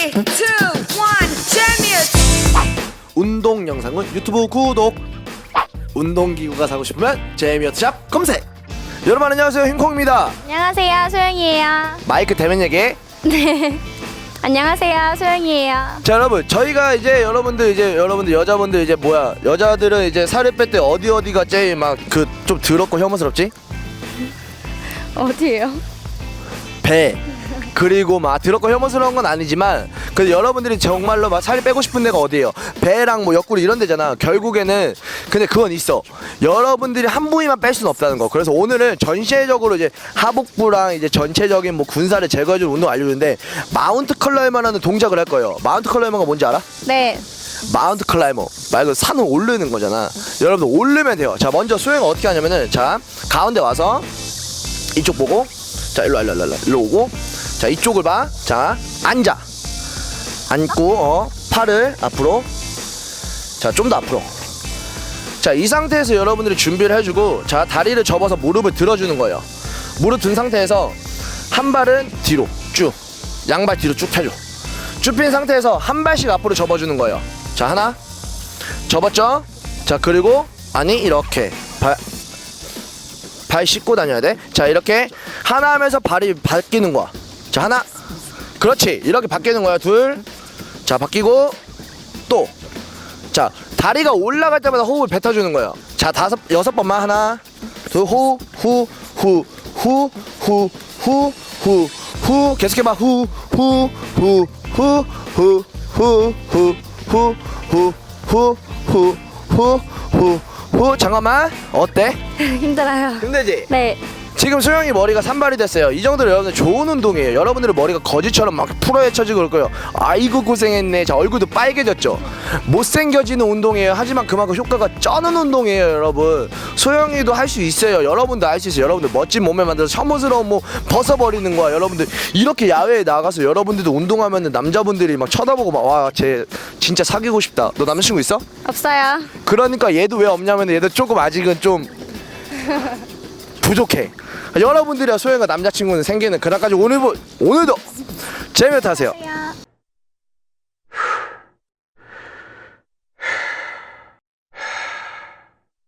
Three, two, one, 재미없. 운동 영상은 유튜브 구독 운동기구가 사고 싶으면 제이미어트샵 검색! 여러분 안녕하세요. 흰콩입니다. 안녕하세요, 소영이에요. 마이크 대면 얘기 안녕하세요, 소영이에요. 자 여러분 저희가 이제 여러분들 이제 여러분들 여자분들 이제 뭐야 여자들은 이제 살을 뺄 때 어디 어디가 제일 막 그 좀 더럽고 혐오스럽지? 어디에요? 배 그리고 막 더럽고 혐오스러운 건 아니지만 그 여러분들이 정말로 막 살이 빼고 싶은 데가 어디예요? 배랑 뭐 옆구리 이런 데잖아. 결국에는 근데 그건 있어. 여러분들이 한 부위만 뺄 수는 없다는 거. 그래서 오늘은 전체적으로 이제 하복부랑 이제 전체적인 뭐 군살을 제거해주는 운동 알려주는데 마운트 클라이머라는 하는 동작을 할 거예요. 마운트 클라이머가 뭔지 알아? 네. 마운트 클라이머. 말 그대로 산을 오르는 거잖아. 여러분들 오르면 돼요. 자 먼저 수행 어떻게 하냐면은 자 가운데 와서 이쪽 보고 자 일로 와, 일로 와, 일로 와, 일로 오고 자 이쪽을 봐 자 앉아 앉고 어 팔을 앞으로 자 좀 더 앞으로 자 이 상태에서 여러분들이 준비를 해주고 자 다리를 접어서 무릎을 들어주는 거예요 무릎 든 상태에서 한 발은 뒤로 쭉 양발 뒤로 쭉 펴줘 쭉 핀 상태에서 한 발씩 앞으로 접어주는 거예요. 자 하나 접었죠? 자 그리고 아니 이렇게 발, 발 씻고 다녀야 돼. 자 이렇게 하나 하면서 발이 바뀌는 거야. 자 하나 그렇지 이렇게 바뀌는 거야 둘. 자 바뀌고 또. 자 다리가 올라갈 때마다 호흡을 뱉어주는 거예요. 자 다섯 여섯 번만 하나 둘호후후후후후후후 계속해봐 후후후후후후후후후후후 잠깐만 어때? 힘들어요. 힘들지? 네. 지금 소영이 머리가 산발이 됐어요. 이 정도로 여러분들 좋은 운동이에요. 여러분들의 머리가 거지처럼 막 풀어헤쳐지고 그럴 거예요. 아이고 고생했네. 자 얼굴도 빨개졌죠. 못생겨지는 운동이에요. 하지만 그만큼 효과가 쩌는 운동이에요, 여러분. 소영이도 할 수 있어요. 여러분도 할 수 있어요. 여러분들 멋진 몸에 만들어서 혐오스러운 뭐 벗어버리는 거야. 여러분들 이렇게 야외에 나가서 여러분들도 운동하면 남자분들이 막 쳐다보고 막 와 쟤 진짜 사귀고 싶다. 너 남자친구 있어? 없어요. 그러니까 얘도 왜 없냐면 얘도 조금 아직은 좀 부족해. 여러분들이야 소영이가 남자친구는 생기는 그날까지 오늘 오늘도 재미있게 하세요.